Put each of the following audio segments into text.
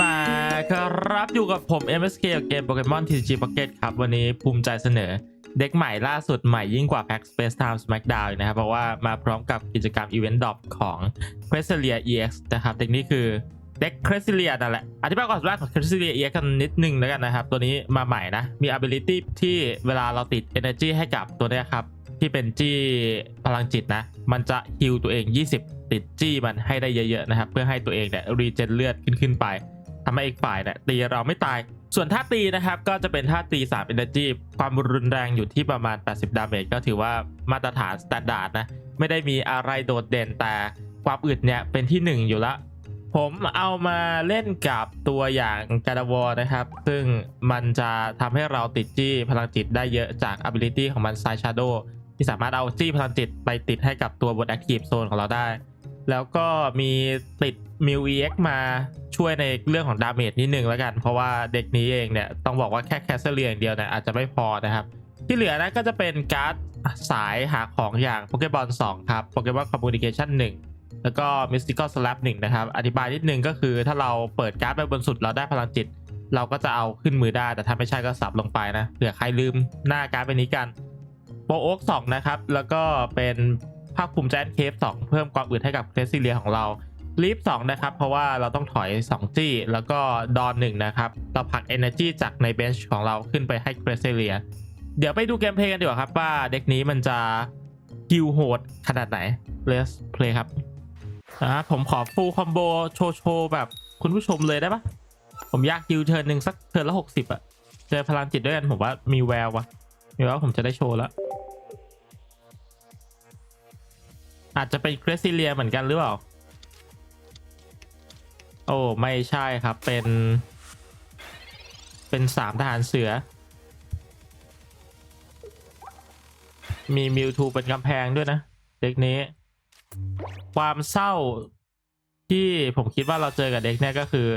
มาครับอยู่กับผม MSK กับเกมโปเกมอน TCG Pocket ครับ วันนี้ภูมิใจเสนอ เด็กใหม่ล่าสุดใหม่ยิ่งกว่า Pack Space Time Smackdown นะครับ เพราะว่ามาพร้อมกับกิจกรรม Event Drop ของ c r e s l i a EX นะครับเด็กนี้คือเด็ก c r e s l i a นั่นแหละ อธิบายความสามารถของ c r e s l i a EX กันนิดนึงแล้วกันนะครับ ตัวนี้มาใหม่นะ มี ability ที่เวลาเราติด energy ให้กับตัวนี้ครับ ที่เป็นจี้พลังจิตนะ มันจะฮิลตัวเอง 20 ติดจี้มันให้ได้เยอะๆนะครับ เพื่อให้ตัวเองเนี่ยรีเจนเลือดขึ้นขึ้นๆไป ทำให้อีกฝ่ายเนี่ยตีเราไม่ตาย ส่วนท่าตีนะครับก็จะเป็นท่าตี3 Energy ความรุนแรงอยู่ที่ประมาณ 80 ดาเมจก็ถือว่ามาตรฐานสแตนดาร์ดนะ ไม่ได้มีอะไรโดดเด่นแต่ความอึดเนี่ยเป็นที่ 1 อยู่ละผมเอามาเล่นกับตัวอย่างกาดาวอนะครับ ซึ่งมันจะทำให้เราติดจี้พลังจิตได้เยอะจาก ability ของมัน Side Shadow ที่สามารถเอาจี้พลังจิตไปติดให้กับตัวบน Active Zone ของเราได้ แล้วก็มีติดมิว EX มาช่วยในเรื่องของดาเมจนิดนึงแล้วกัน เพราะว่าเด็กนี้เองเนี่ย ต้องบอกว่าแค่แคสเซอร์อย่างเดียวเนี่ยอาจจะไม่พอนะครับ ที่เหลือนะก็จะเป็นการ์ดสายหาของอย่างโปเกบอล2ครับโปเกมอนคอมมูนิเคชัน1แล้วก็มิสติคอลสลับ1นะครับ อธิบายนิดนึงก็คือถ้าเราเปิดการ์ดไปบนสุดเราได้พลังจิต เราก็จะเอาขึ้นมือได้ แต่ถ้าไม่ใช่ก็สับลงไปนะ เผื่อใครลืมหน้าการ์ดไปนี้กัน โปโอ๊ก2นะครับ แล้วก็เป็นภาคภูมิแจนเคฟ2เพิ่มความอึดให้กับเครซิเลียของเราลีฟ2นะครับ เพราะว่าเราต้องถอย 2 จี้ แล้วก็ดอน1นะครับ เราผลัก Energy จากในเบนช์ของเราขึ้นไปให้เกรเซเลีย เดี๋ยวไปดูเกมเพลย์กันดีกว่าครับ ว่าเด็กนี้มันจะฮิวโหดขนาดไหน Let's play ครับอ่าผมขอฟูลคอมโบโชว์โชว์แบบคุณผู้ชมเลยได้ปะผมอยากฮิวเทิร์นหนึ่งสักเทิร์นละ 60อะเจอพลังจิตด้วยกันผมว่ามีแวววะมีแววผมจะได้โชว์แล้ว อาจจะเป็นเกรซิเลียเหมือนกันหรือเปล่า โอ้ ไม่ใช่ครับ เป็น เป็นสามทหารเสือ มีมิวทูเป็นกำแพงด้วยนะ เด็กนี้ ความเศร้าที่ผมคิดว่าเราเจอกับเด็กเนี่ยก็คือ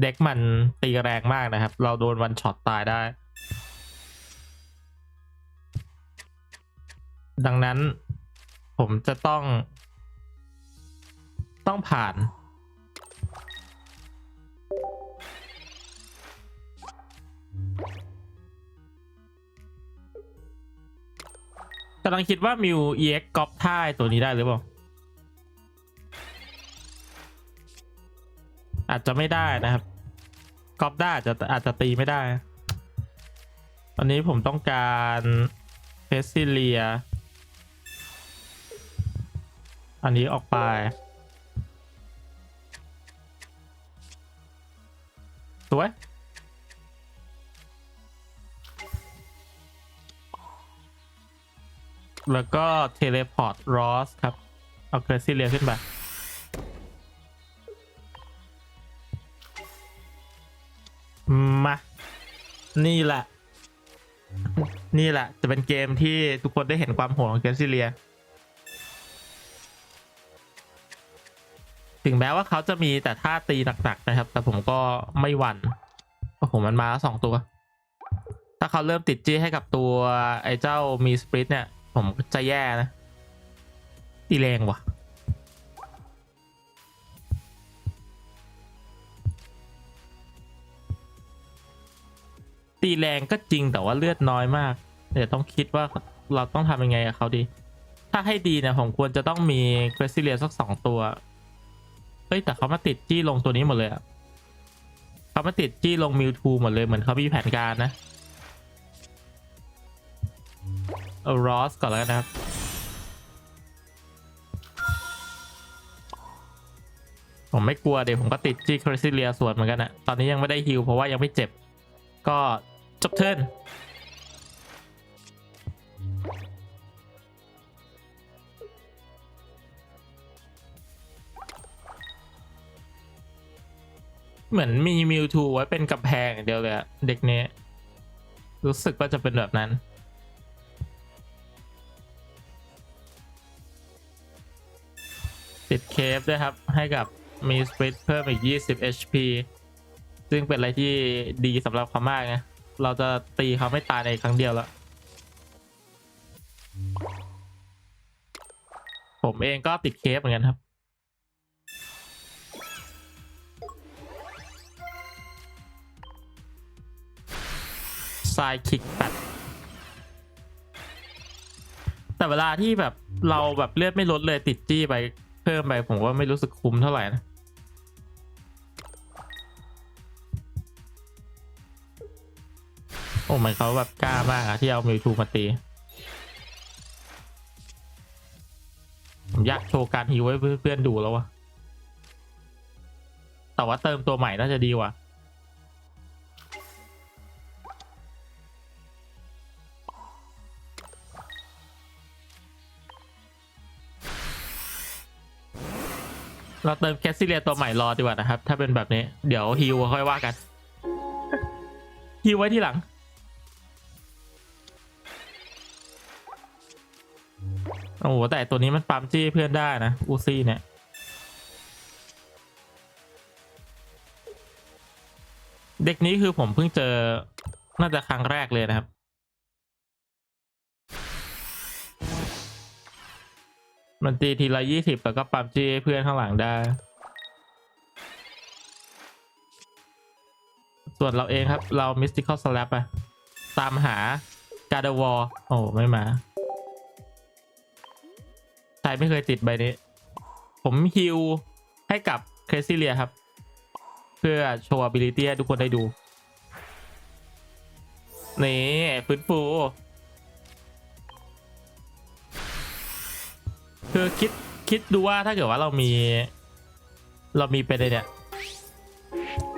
เด็กมันตีแรงมากนะครับ เราโดนวันช็อตตายได้ ดังนั้น ผมจะต้อง ต้องผ่าน กำลังคิดว่ามิว EX ก๊อปท่ายตัวนี้ได้หรือเปล่า อาจจะไม่ได้นะครับก๊อปได้อาจจะอาจจะตีไม่ได้ ตอนนี้ผมต้องการเพซิเลีย อันนี้ออกไป สวย แล้วก็เทเลพอร์ตรอสครับ เอาเกรซิเลียขึ้นไปมา นี่แหละ นี่แหละ จะเป็นเกมที่ทุกคนได้เห็นความโหดของเกรซิเลีย ถึงแม้ว่าเขาจะมีแต่ท่าตีหนักๆนะครับ แต่ผมก็ไม่หวั่นโอ้โหมันมาแล้วสองตัว ถ้าเขาเริ่มติดจี้ให้กับตัวไอ้เจ้ามีสปริตเนี่ย ผมจะแย่นะตีแรงว่ะตีแรงก็จริงแต่ว่าเลือดน้อยมาก เดี๋ยวต้องคิดว่าเราต้องทำยังไงกับเขาดี ถ้าให้ดีเนี่ยผมควรจะต้องมีเกรซิเลียสักสองตัว ฮ้ยแต่เขามาติดจี้ลงตัวนี้หมดเลยอะเขามาติดจี้ลงมิวทูหมดเลยเหมือนเขามีแผนการนะเอารอสก่อนแล้วกันะครับผมไม่กลัวเดี๋ยวผมก็ติดจี้คริซิเลียสวนเหมือนกันนะตอนนี้ยังไม่ได้ฮิลเพราะว่ายังไม่เจ็บ ก็จบเทิร์น เหมือนมีมิวทูไว้เป็นกำแพงอย่างเดียวเลยอะเด็กนี้ รู้สึกว่าจะเป็นแบบนั้น ติดเคฟด้วยครับ ให้กับมีสปริตเพิ่มอีก 20 HP ซึ่งเป็นอะไรที่ดีสำหรับเขามากนะ เราจะตีเขาไม่ตายในครั้งเดียวแล้ว ผมเองก็ติดเคฟเหมือนกันครับ ไซคิกแปดแต่เวลาที่แบบเราแบบเลือดไม่ลดเลยติดจี้ไปเพิ่มไปผมว่าไม่รู้สึกคุ้มเท่าไหร่นะโอ้มันเขาแบบกล้ามากอะที่เอามิวทูมาตี ผมอยากโชว์การฮิวให้เพื่อนๆดูแล้ววะแต่ว่าเติมตัวใหม่น่าจะดีกว่า เราเติมแคสซิเลียตัวใหม่รอดีกว่านะครับ ถ้าเป็นแบบนี้ เดี๋ยวฮิวค่อยว่ากันฮิวไว้ที่หลัง โอ้โห แต่ตัวนี้มันปั๊มจี้เพื่อนได้นะ อูซี่เนี่ย เด็กนี้คือผมเพิ่งเจอ น่าจะครั้งแรกเลยนะครับ มันตีทีละยี่สิบแล้วก็ปั๊มจี้เพื่อนข้างหลังได้ ส่วนเราเองครับ เรา Mystical Slap อะตามหา g a r d e w a r โอ้ไม่มาใครไม่เคยติดใบนี้ ผมฮิวให้กับเครซิเลียครับ เพื่อโชว์ ability ให้ทุกคนได้ดู นี่ฟื้นฟู คือคิดคิดดูว่าถ้าเกิดว่าเรามี เรามีเป็นไอ้เนี่ย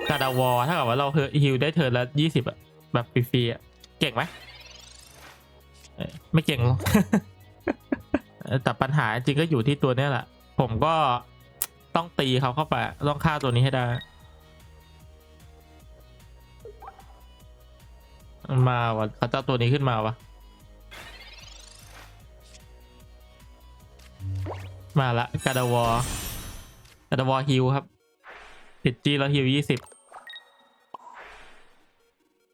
กาดาวอถ้าเกิดว่าเราฮิวได้เทิร์นละยี่สิบอะแบบฟรีๆอะเก่งไหมไม่เก่งหรอกแต่ปัญหาจริงก็อยู่ที่ตัวเนี้ยแหละ ผมก็ต้องตีเขาเข้าไป ต้องฆ่าตัวนี้ให้ได้มันมาวะเขาเจ้าตัวนี้ขึ้นมาวะ มาละกาดาวอกาดาวอฮิวครับติดจีแล้วฮิวยี่สิบ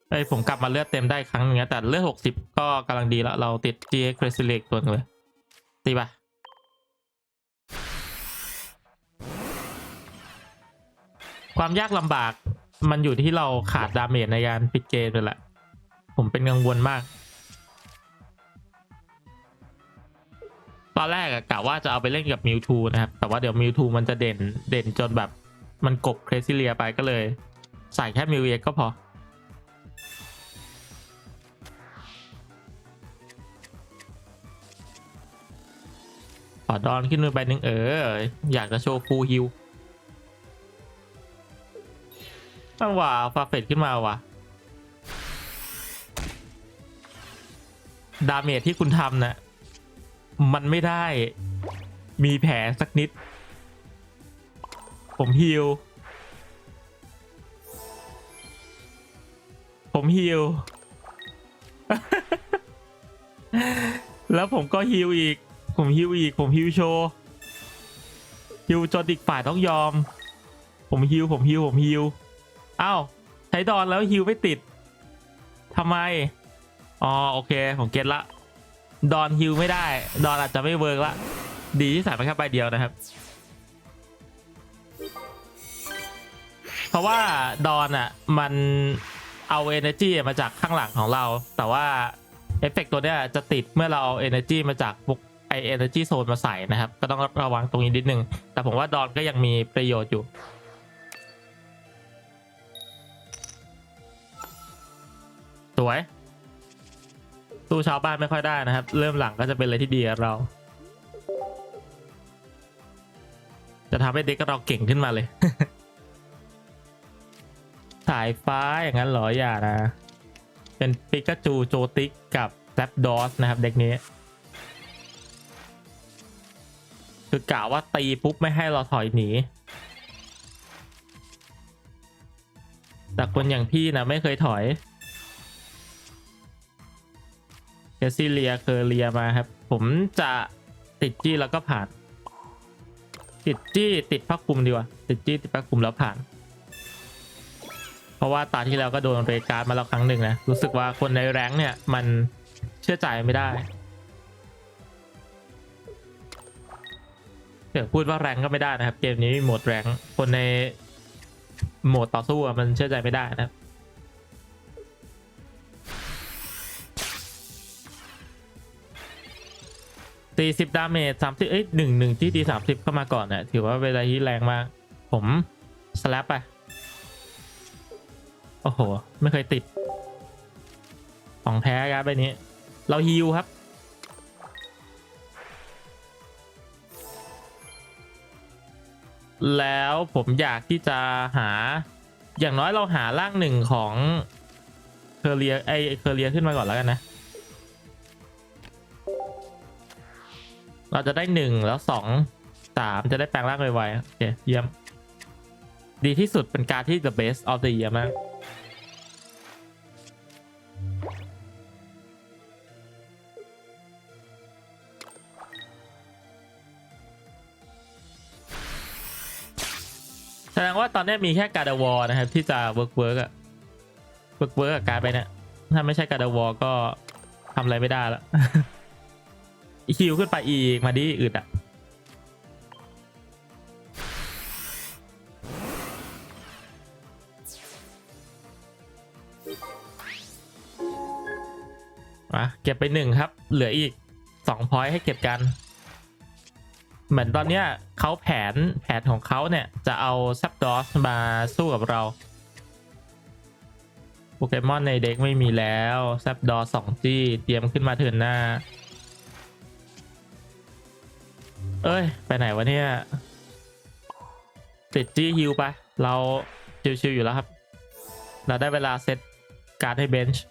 เอ้ผมกลับมาเลือดเต็มได้ครั้งหนึงนะแต่เลือดหกสิบก็กำลังดีแล้วเราติดจีเครซิเล็กตัวหนึงเลยตีปะความยากลำบากมันอยู่ที่เราขาดดาเมจในการปิดเกมเลยแหละ ผมเป็นกังวลมาก ตอนแรกอะกะว่าจะเอาไปเล่นกับมิวทูนะครับ แต่ว่าเดี๋ยวมิวทูมันจะเด่นเด่นจนแบบมันกบเครซิเลียไปก็เลย ใส่แค่มิวเอ็กก็พอ ขอดอนขึ้นมือใบหนึ่งเออ อยากจะโชว์ฟูลฮิวตั้งว่าฟาเฟตขึ้นมาว่ะ ดาเมจที่คุณทำนะ่ะ มันไม่ได้ มีแผลสักนิด ผมฮิวผมฮิว แล้วผมก็ฮิวอีก ผมฮิวอีก ผมฮิวโชว์ฮิวจนอีกฝ่ายต้องยอม ผมฮิว ผมฮิว ผมฮิว อ้าว ใช้ดอนแล้วฮิวไม่ติด ทำไม อ๋อ โอเค ผมเก็ตละ ดอนฮิวไม่ได้ ดอนอาจจะไม่เวิร์กละดีที่ใส่ไปแค่ใบเดียวนะครับ เพราะว่าดอนอะมันเอา energy มาจากข้างหลังของเรา แต่ว่าเอฟเฟกตัวเนี้ยจะติดเมื่อเราเอา energy มาจากพวกไอ energy zone มาใส่นะครับ ก็ต้องระวังตรงนี้นิดนึง แต่ผมว่าดอนก็ยังมีประโยชน์อยู่สวย สู้ชาวบ้านไม่ค่อยได้นะครับ เริ่มหลังก็จะเป็นอะไรที่ดีกับเรา จะทำให้เด็กเราเก่งขึ้นมาเลย สายฟ้าอย่างนั้นเหรออย่านะ เป็นปิกาจูโจติกกับแซปดอสนะครับเด็กนี้ คือกะว่าตีปุ๊บไม่ให้เราถอยหนีแต่คนอย่างพี่นะไม่เคยถอย เกซิเลียเคอเรียมาครับ ผมจะติดจี้แล้วก็ผ่าน ติดจี้ติดพักคุมดีกว่า ติดจี้ติดพักคุมแล้วผ่าน เพราะว่าตาที่แล้วก็โดนไปการดมาแล้วครั้งหนึ่งนะ รู้สึกว่าคนในแรงเนี่ยมันเชื่อใจไม่ได้ เดี๋ยวพูดว่าแรงก็ไม่ได้นะครับ เกมนี้มีโหมดแรงคนในโหมดต่อสู้มันเชื่อใจไม่ได้นะครับ สี่สิบดาเมจสามสิบเอ้ยหนึ่งหนึ่งที่ดีสามสิบเข้ามาก่อนเนี่ยถือว่าเป็นอะไรที่แรงมาก ผมสแลปไปโอ้โห ไม่เคยติด ของแท้ครับใบนี้ เราฮิวครับ แล้วผมอยากที่จะหา อย่างน้อยเราหาร่างหนึ่งของเคอเรียไอเคอเรียขึ้นมาก่อนแล้วกันนะ เราจะได้หนึ่งแล้วสองสามจะได้แปลงร่างไวๆโอเคเยี่ยม ดีที่สุดเป็นการที่ the best of the year มากแสดงว่าตอนนี้มีแค่การ์ดวอนะครับ ที่จะเวิร์กเวิร์กอะเวิร์กเวิร์กกับการดไปเนี่ยถ้าไม่ใช่การ์ดวอก็ทำอะไรไม่ได้ละ ฮิวขึ้นไปอีกมาดิอึดอะมาเก็บไปหนึ่งครับ เหลืออีกสองพอยต์ให้เก็บกัน เหมือนตอนเนี้ยเขาแผนแผนของเขาเนี่ย จะเอาซับดอสมาสู้กับเราโปเกมอนในเด็กไม่มีแล้วซับดอสสองจี้ เตรียมขึ้นมาเถินหน้า เอ้ย ไปไหนวะเนี่ยติดจี้ฮิวไป เราชิวๆอยู่แล้วครับ เราได้เวลาเซตการให้เบนช์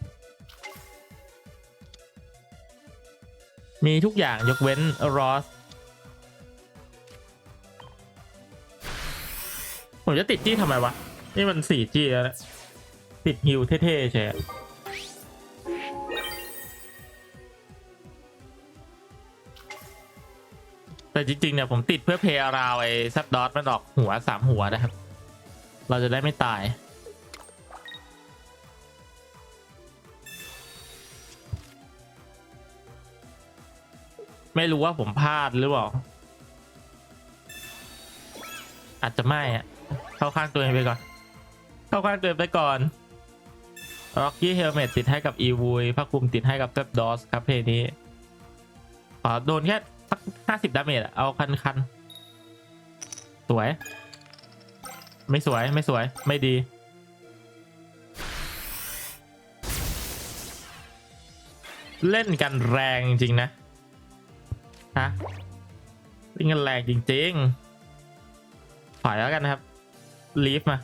มีทุกอย่างยกเว้นรอสผมจะติดจี้ทำไมวะ นี่มันสี่จี้แล้วนะติดฮิวเท่ๆใช่ แต่จริงๆเนี่ยผมติดเพื่อเพย์ราวไอ้ซับดอทมันออกหัวสามหัวนะครับ เราจะได้ไม่ตาย ไม่รู้ว่าผมพลาดหรือเปล่า อาจจะไม่อะเข้าข้างตัวเองไปก่อน เข้าข้างตัวเองไปก่อน Rocky Helmet ติดให้กับ e v u ผ้าคลุมติดให้กับ z e p d o s ครับเพลงนี้ขอโดนแค่ สักห้าสิบดาเมจเอาคันคันสวย ไม่สวยไม่สวยไม่ดี เล่นกันแรงจริงนะฮะเล่นกันแรงจริงๆถอยแล้วกันนะครับลีฟมา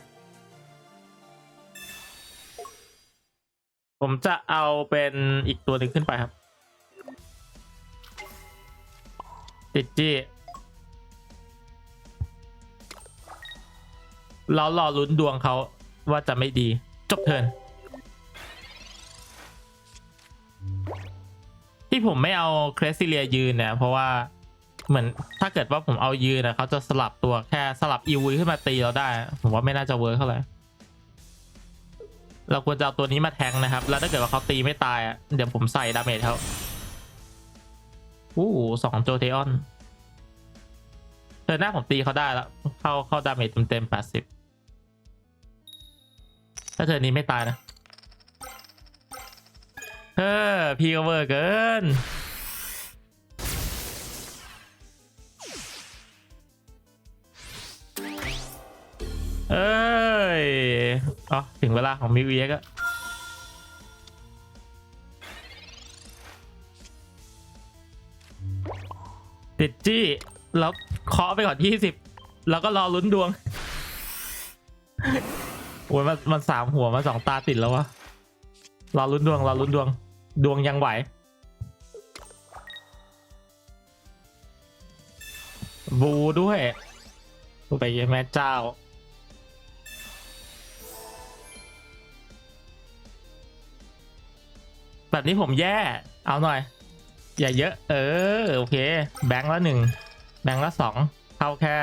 ผมจะเอาเป็นอีกตัวหนึ่งขึ้นไปครับ ติดจี้เรารอลุ้นดวงเขาว่าจะไม่ดี จบเทินที่ผมไม่เอาเครสซิเลียยืนเนี่ยเพราะว่าเหมือนถ้าเกิดว่าผมเอายืนนะเขาจะสลับตัวแค่สลับอีวีขึ้นมาตีเราได้ ผมว่าไม่น่าจะเวิร์กเท่าไหร่เราควรจะเอาตัวนี้มาแทงนะครับ แล้วถ้าเกิดว่าเขาตีไม่ตายอะเดี๋ยวผมใส่ดาเมจเขา อู้สองโจเทออนเธอหน้าผมตีเขาได้แล้ว เข้าเข้าดาเมจเต็มๆแปดสิบถ้าเธอนี้ไม่ตายนะเออพี่ก็เวอร์เกินเอ้ยอ๋อถึงเวลาของมิวเอ็กอะ ติดจี้ แล้วเคาะไปก่อนยี่สิบแล้วก็รอลุ้นดวงโอ้ยมันมันสามหัวมาสองตาติดแล้ววะรอลุ้นดวงรอลุ้นดวง ดวงยังไหวบูด้วยบูไปแม่เจ้า แบบนี้ผมแย่ เอาหน่อย อย่าเยอะ เออ โอเค แบงค์ละหนึ่ง แบงค์ละสองเข้าแค่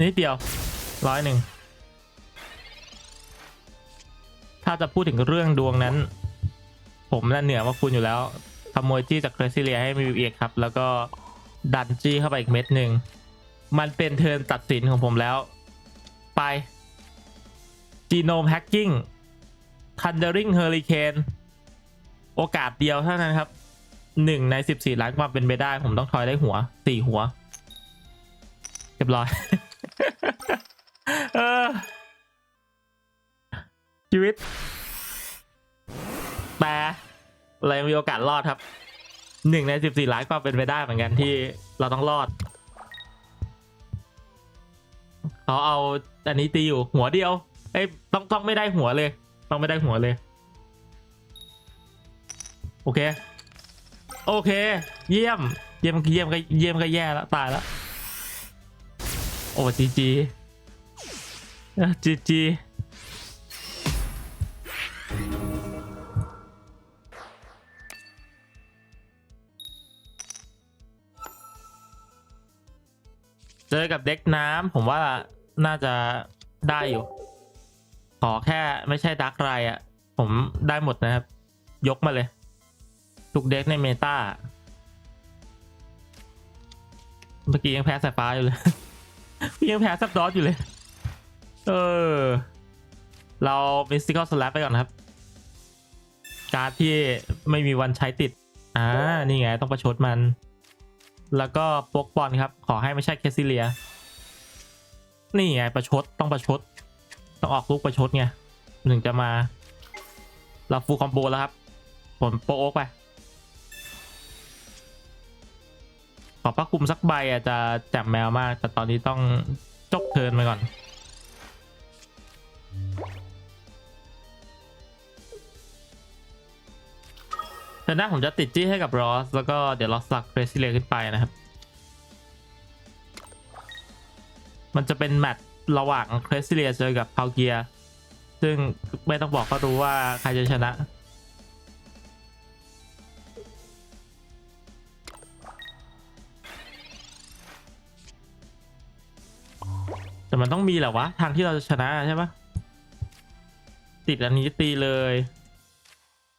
นิดเดียวร้อยหนึ่ง ถ้าจะพูดถึงเรื่องดวงนั้น ผมน่ะเหนือกว่าคุณอยู่แล้วขโมยจี้จากเครซิเลียให้มีเอกครับ แล้วก็ดันจี้เข้าไปอีกเม็ดหนึ่ง มันเป็นเทิร์นตัดสินของผมแล้ว ไป Genome Hacking Thundering Hurricane โอกาสเดียวเท่านั้นครับ หนึ่งในสิบสี่ล้านความเป็นไปได้ ผมต้องทอยได้หัวสี่หัวเรียบร้อยชีวิตแต่เรายังมีโอกาสรอดครับหนึ่งในสิบสี่ล้านความเป็นไปได้เหมือนกันที่เราต้องรอดเขาเอาอันนี้ตีอยู่หัวเดียวเอ้ยต้องต้องไม่ได้หัวเลย ต้องไม่ได้หัวเลย โอเค โอเค เยี่ยม เยี่ยมเยี่ยมก็เยี่ยมก็แย่แล้วตายแล้ว โอ้จีจีจีจีเจอกับเด็กน้ำผมว่าน่าจะได้อยู่ ขอแค่ไม่ใช่ดักไรอะ่ะ ผมได้หมดนะครับ ยกมาเลย ทุกเด็กในเมตาเมื่อกี้ยังแพ้สายฟ้าอยู่เลย พี่ยังแพ้ซับดอสอยู่เลย เออ เรา Mystical Slap ไปก่อนนะครับ การ์ดที่ไม่มีวันใช้ติด อ่า นี่ไง ต้องประชดมัน แล้วก็โปกบอลครับ ขอให้ไม่ใช่เคซิเลีย นี่ไง ประชด ต้องประชด ต้องออกลูกประชดไง ถึงจะมา เราฟูลคอมโบแล้วครับ ผมโปโอ๊กไป อพระคุมสักใบอะจะจับแมวมาก แต่ตอนนี้ต้องจบเทินไปก่อน แต่หน้าผมจะติดจี้ให้กับรอส แล้วก็เดี๋ยวเราสักเรซิเลียขึ้นไปนะครับ มันจะเป็นแมตช์ระหว่างเครซิเลียเจอกับพาวเกีย ซึ่งไม่ต้องบอกก็รู้ว่าใครจะชนะ แต่มันต้องมีแหละวะ ทางที่เราจะชนะใช่ปะติดอันนี้ตีเลย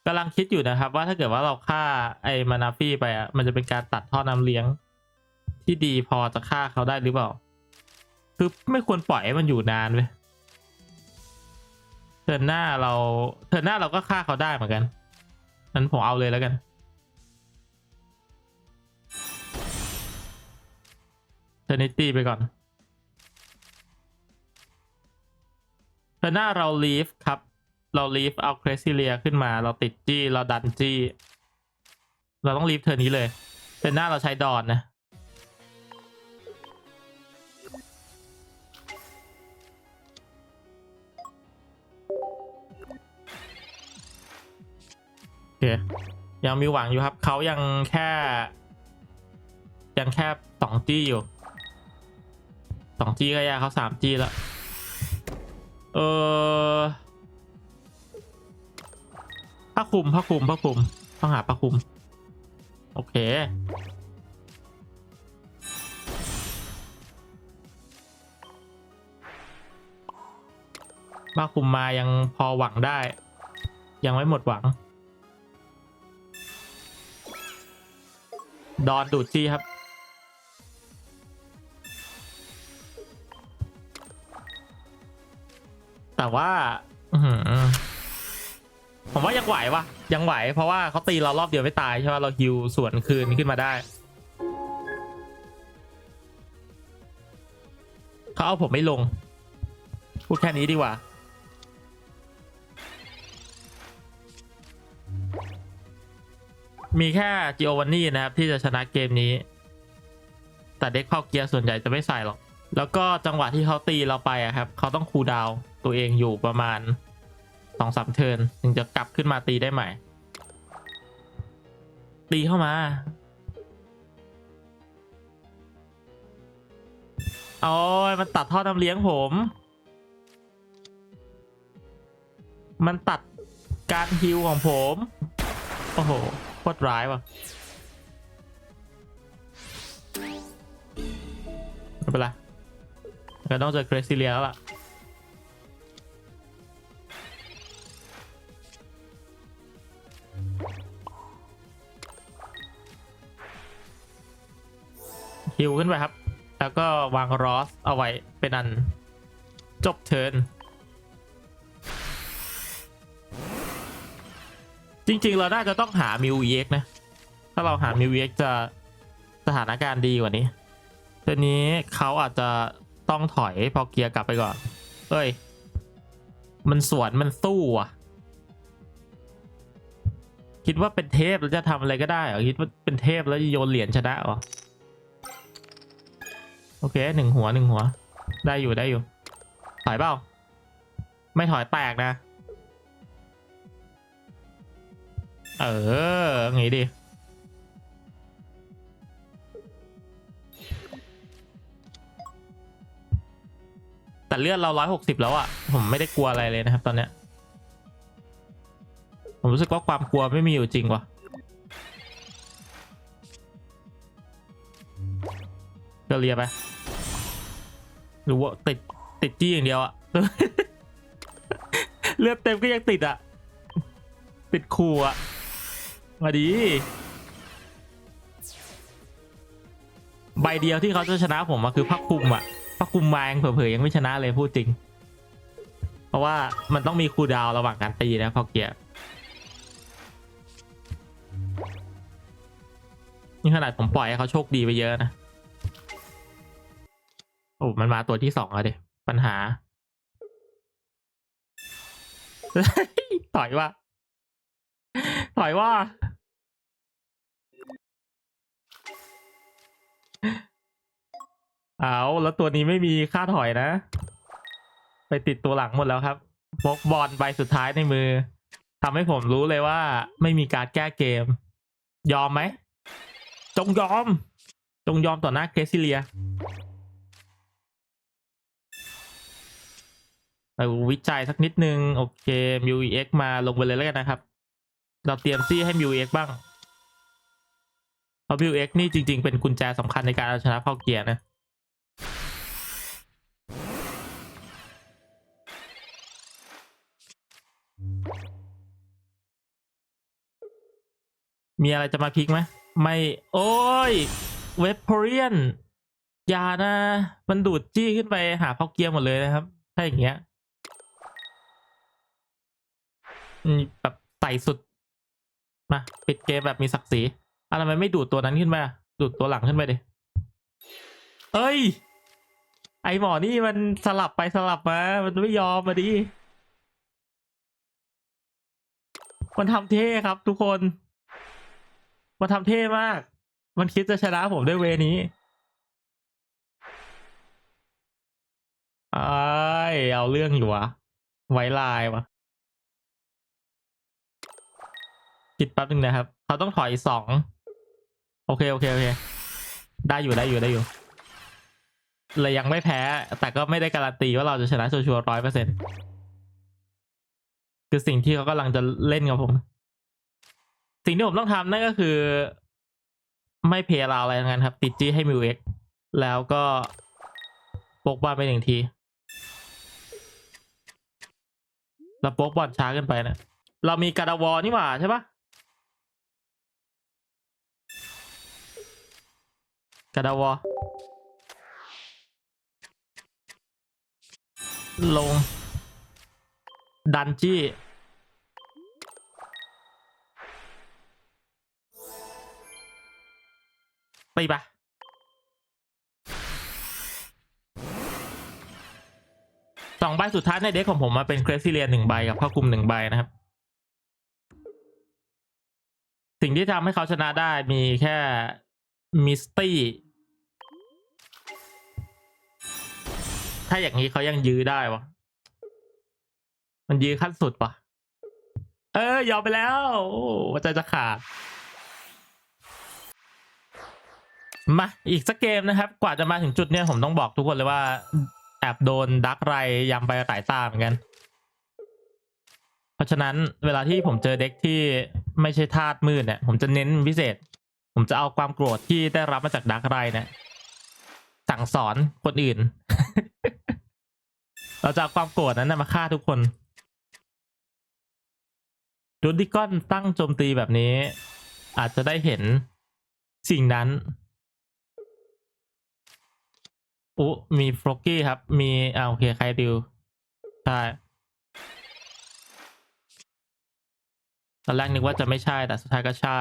กำลังคิดอยู่นะครับ ว่าถ้าเกิดว่าเราฆ่าไอ้มานาฟี่ไปอะมันจะเป็นการตัดท่อน้ำเลี้ยง ที่ดีพอจะฆ่าเขาได้หรือเปล่า คือไม่ควรปล่อยให้มันอยู่นานเว้ยเทิร์นหน้าเราเทิร์นหน้าเราก็ฆ่าเขาได้เหมือนกันนั้นผมเอาเลยแล้วกันเทอร์นิตี้ไปก่อน เธอหน้าเราลีฟครับ เราลีฟเอาเครซิเลียขึ้นมา เราติดจี้ เราดันจี้ เราต้องลีฟเธอนี้เลยเธอหน้าเราใช้ดอนนะ โอเค ยังมีหวังอยู่ครับ เขายังแค่ ยังแค่สองจี้อยู่สองจี้ก็ยากเขาสามจี้แล้ว เออผ้าคลุมผ้าคลุมผ้าคลุมต้องหาผ้าคลุม โอเค ผ้าคลุมมายังพอหวังได้ ยังไม่หมดหวัง ดอนดูดจี้ครับ แต่ว่าอื้อหือผมว่ายังไหววะยังไหว เพราะว่าเขาตีเรารอบเดียวไม่ตายใช่ไหมเราฮิวส่วนคืนขึ้นมาได้เขาเอาผมไม่ลง พูดแค่นี้ดีกว่ามีแค่จิโอวันนี่นะครับ ที่จะชนะเกมนี้ แต่เด็กเข้าเกียร์ส่วนใหญ่จะไม่ใส่หรอก แล้วก็จังหวะที่เขาตีเราไปอะครับ เขาต้องคูลดาวน์ ตัวเองอยู่ประมาณสองสามเทินถึงจะกลับขึ้นมาตีได้ใหม่ ตีเข้ามาโอ้ยมันตัดท่อน้ำเลี้ยงผม มันตัดการฮิวของผม โอ้โหโคตรร้ายว่ะไม่เป็นไรก็ต้องเจอเกรซิเลียแล้วล่ะ ฮิวขึ้นไปครับ แล้วก็วางรอสเอาไว้เป็นอันจบเทิร์นจริงๆ เราน่าจะต้องหามิวเอ็กนะ ถ้าเราหามิวเอ็กจะสถานการณ์ดีกว่านี้ทีนี้เขาอาจจะต้องถอยพอเกียร์กลับไปก่อน เอ้ย มันสวนมันสู้อะ คิดว่าเป็นเทพแล้วจะทำอะไรก็ได้เหรอ คิดว่าเป็นเทพแล้วโยนเหรียญชนะเหรอ โอเคหนึ่งหัวหนึ่งหัว ได้อยู่ได้อยู่ ถอยเปล่า ไม่ถอยแตกนะ เอองี้ดิแต่เลือดเราร้อยหกสิบแล้วอะผมไม่ได้กลัวอะไรเลยนะครับตอนเนี้ย ผมรู้สึกว่าความกลัวไม่มีอยู่จริงว่ะ ก็เลียไปหรือว่าติดติดจี้อย่างเดียวอะเลือดเต็มก็ยังติดอะติดคูอะมาดี ใบเดียวที่เขาจะชนะผมอะคือพักคุมอะพักคุมมายังเผลอๆยังไม่ชนะเลยพูดจริง เพราะว่ามันต้องมีคูดาวระหว่างการตีนะพอเกียร์นี่ขนาดผมปล่อยให้เขาโชคดีไปเยอะนะ โอ้มันมาตัวที่สองแล้วดิปัญหา ถอยว่า ถอยว่า เอาแล้วตัวนี้ไม่มีค่าถอยนะ ไปติดตัวหลังหมดแล้วครับพกบอลใบสุดท้ายในมือทำให้ผมรู้เลยว่า ไม่มีการแก้เกม ยอมไหม จงยอม จงยอมต่อหน้าเกรซิเลีย ไปวิจัยสักนิดนึง โอเค m u x มาลงไปเลยแล้วกันนะครับ เราเตรียมซี่ให้ m u x บ้างเพราะ m u x นี่จริง ๆ เป็นกุญแจสำคัญในการเอาชนะพอเกียร์นะมีอะไรจะมาพิกไหมไม่ โอ้ย เวบพเรียนอย่านะ มันดูดจี้ขึ้นไปหาพอกเกียร์หมดเลยนะครับ ถ้าอย่างเงี้ยอืม แบบใส่สุด มาปิดเกมแบบมีศักดิ์ศรีอะไรมันไม่ดูดตัวนั้นขึ้นมา ดูดตัวหลังขึ้นไปดิเอ้ย ไอหมอนี่มันสลับไปสลับมา มันไม่ยอมมาดิมันทำเท่ครับทุกคน มันทำเท่มาก มันคิดจะชนะผมด้วยเวนี้ไอเอาเรื่องอยู่วะ ไว้ลายวะ คิดแป๊บนึงนะครับ เขาต้องถอยสองโอเคโอเคโอเค ได้อยู่ได้อยู่ได้อยู่เลยยังไม่แพ้ แต่ก็ไม่ได้การันตีว่าเราจะชนะชัวร์ร้อยเปอร์เซ็นคือสิ่งที่เขากำลังจะเล่นกับผม สิ่งที่ผมต้องทำนั่นก็คือ ไม่เพลย์เราอะไรทั้งนั้นครับ ติดจี้ให้มิวเอ็กแล้วก็โปกบอลไปหนึ่งทีเราโปกบอลช้าเกินไปนะ เรามีการาวอนี่หว่าใช่ปะ การาวอลง ดันจี้ตีปะสองใบสุดท้ายในเด็กของผมมาเป็นเกรซิเลียนหนึ่งใบกับผ้าคุมหนึ่งใบนะครับ สิ่งที่ทำให้เขาชนะได้มีแค่ มิสตี้ ถ้าอย่างนี้เขายังยื้อได้วะ มันยื้อขั้นสุดปะเออยอมไปแล้วโอ้หัวใจจะขาด มา อีกสักเกมนะครับ กว่าจะมาถึงจุดเนี้ยผมต้องบอกทุกคนเลยว่า แอบโดนดักไรยำไปหลายตาเหมือนกัน เพราะฉะนั้นเวลาที่ผมเจอเด็กที่ไม่ใช่ธาตุมืดเนี่ย ผมจะเน้นพิเศษ ผมจะเอาความโกรธที่ได้รับมาจากดักไรเนี่ยสั่งสอนคนอื่น เราจะเอาความโกรธนั้นมาฆ่าทุกคนดูดิก้อนตั้งโจมตีแบบนี้ อาจจะได้เห็นสิ่งนั้นอุมีฟลอกกี้ครับ มีอ่าโอเค ใครดิวใช่ตอนแรกนึกว่าจะไม่ใช่แต่สุดท้ายก็ใช่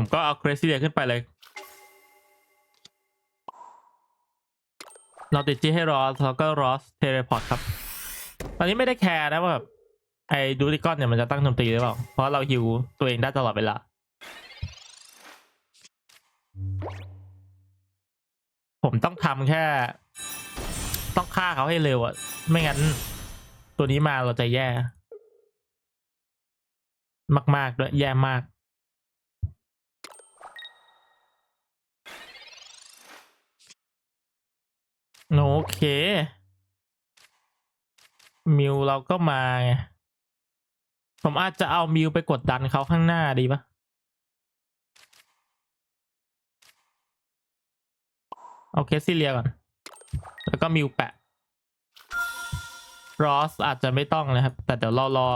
ผมก็เอาเ r ร s ี l ขึ้นไปเลย เราติดจี้ให้รอสแล้วก็รอสเทเลพอร์ตครับ ตอนนี้ไม่ได้แคร์นะว่าแบบไอ้ดูดิกอนเนี่ยมันจะตั้งโจมตีหรือเปล่า เพราะเราฮิวตัวเองได้ตลอดเวลา ผมต้องทำแค่ ต้องฆ่าเขาให้เร็วอะไม่งั้น ตัวนี้มาเราจะแย่ มากๆด้วยแย่มาก โอเค มิวเราก็มาไง ผมอาจจะเอามิวไปกดดันเขาข้างหน้าดีปะเอาเคสซิเลียก่อน แล้วก็มิวแปะรอสอาจจะไม่ต้องนะครับ แต่เดี๋ยวเรารอ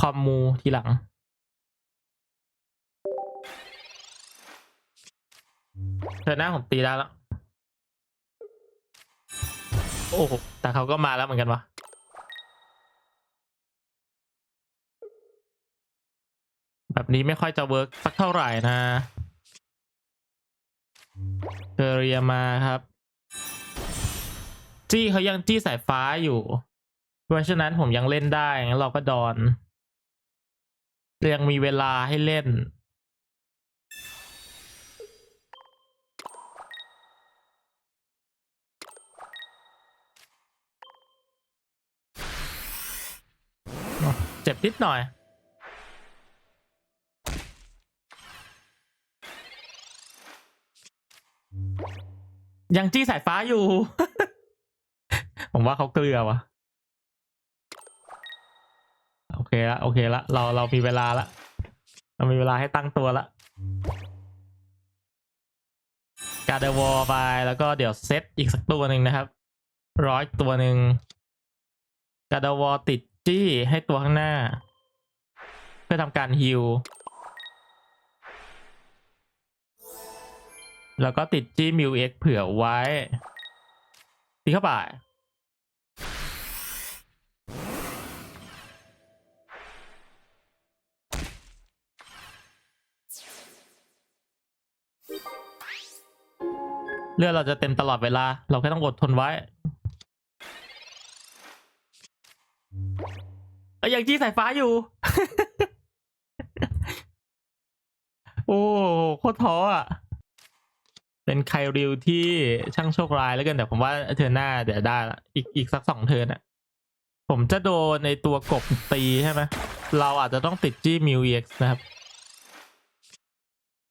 คอมมูทีหลัง เธอหน้าผมตีได้แล้ว โอ้โหแต่เขาก็มาแล้วเหมือนกันวะแบบนี้ไม่ค่อยจะเวิร์กสักเท่าไหร่นะเทอเรียมาครับ จี้เขายังจี้สายฟ้าอยู่ เพราะฉะนั้นผมยังเล่นได้งั้นเราก็ดอน ยังมีเวลาให้เล่น นิดหน่อย ยังจี้สายฟ้าอยู่ ผมว่าเขาเกลือวะโอเคละโอเคละเราเรามีเวลาละเรามีเวลาให้ตั้งตัวละการเดวอลไปแล้วก็เดี๋ยวเซตอีกสักตัวหนึ่งนะครับ ร้อยตัวหนึ่งการเดวอลติด จี้ให้ตัวข้างหน้า เพื่อทำการฮิลแล้วก็ติดจี้มิวเอ็กเผื่อไว้ ตีเข้าไปเลือดเราจะเต็มตลอดเวลา เราแค่ต้องอดทนไว้ ยังจี้สายฟ้าอยู่ โอ้โคตรท้ออะ เป็นไคริวที่ช่างโชคร้ายแล้วกันแต่ผมว่าเทอร์หน้าเดี๋ยวได้ละอีกอีกสักสองเทิร์นอะ ผมจะโดนในตัวกบตีใช่ไหมเราอาจจะต้องติดจี้มิวเอ็กซ์นะครับ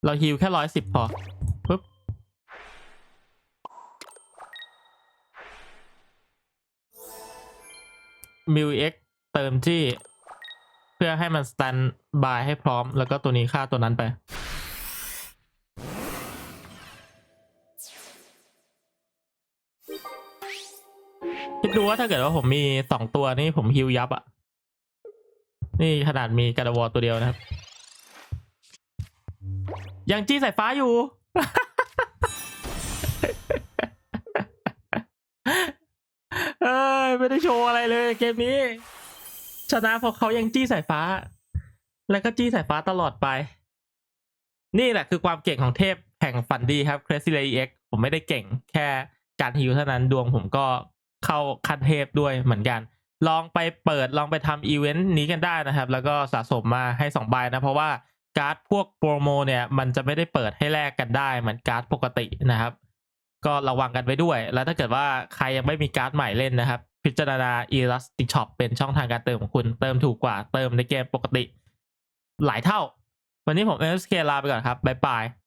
เราฮิวแค่ร้อยสิบพอปุ๊บมิวเอ็ก เติมจี้เพื่อให้มันสแตนบายให้พร้อม แล้วก็ตัวนี้ฆ่าตัวนั้นไป คิดดูว่าถ้าเกิดว่าผมมีสองตัวนี่ผมฮิวยับอะ่ะนี่ขนาดมีกระดวอตัวเดียวนะครับ ยังจี้สายฟ้าอยู่ เอ้ย ไม่ได้โชว์อะไรเลยเกมนี้ ชนะเพราะเขายังจี้สายฟ้า แล้วก็จี้สายฟ้าตลอดไป นี่แหละคือความเก่งของเทพแห่งฝันดีครับ c r a z y l a y X ผมไม่ได้เก่งแค่การฮิวเท่านั้นดวงผมก็เข้าคันเทพด้วยเหมือนกัน ลองไปเปิดลองไปทำอีเวนต์นี้กันได้นะครับ แล้วก็สะสมมาให้2ใบนะ เพราะว่าการ์ดพวกโปรโมเนี่ยมันจะไม่ได้เปิดให้แลกกันได้เหมือนการ์ดปกตินะครับ ก็ระวังกันไว้ด้วย แล้วถ้าเกิดว่าใครยังไม่มีการ์ดใหม่เล่นนะครับ พิจารณา Elastic Shop เป็นช่องทางการเติมของคุณเติมถูกกว่าเติมในเกมปกติ หลายเท่า วันนี้ผม MSK ลาไปก่อนครับ บ๊ายบาย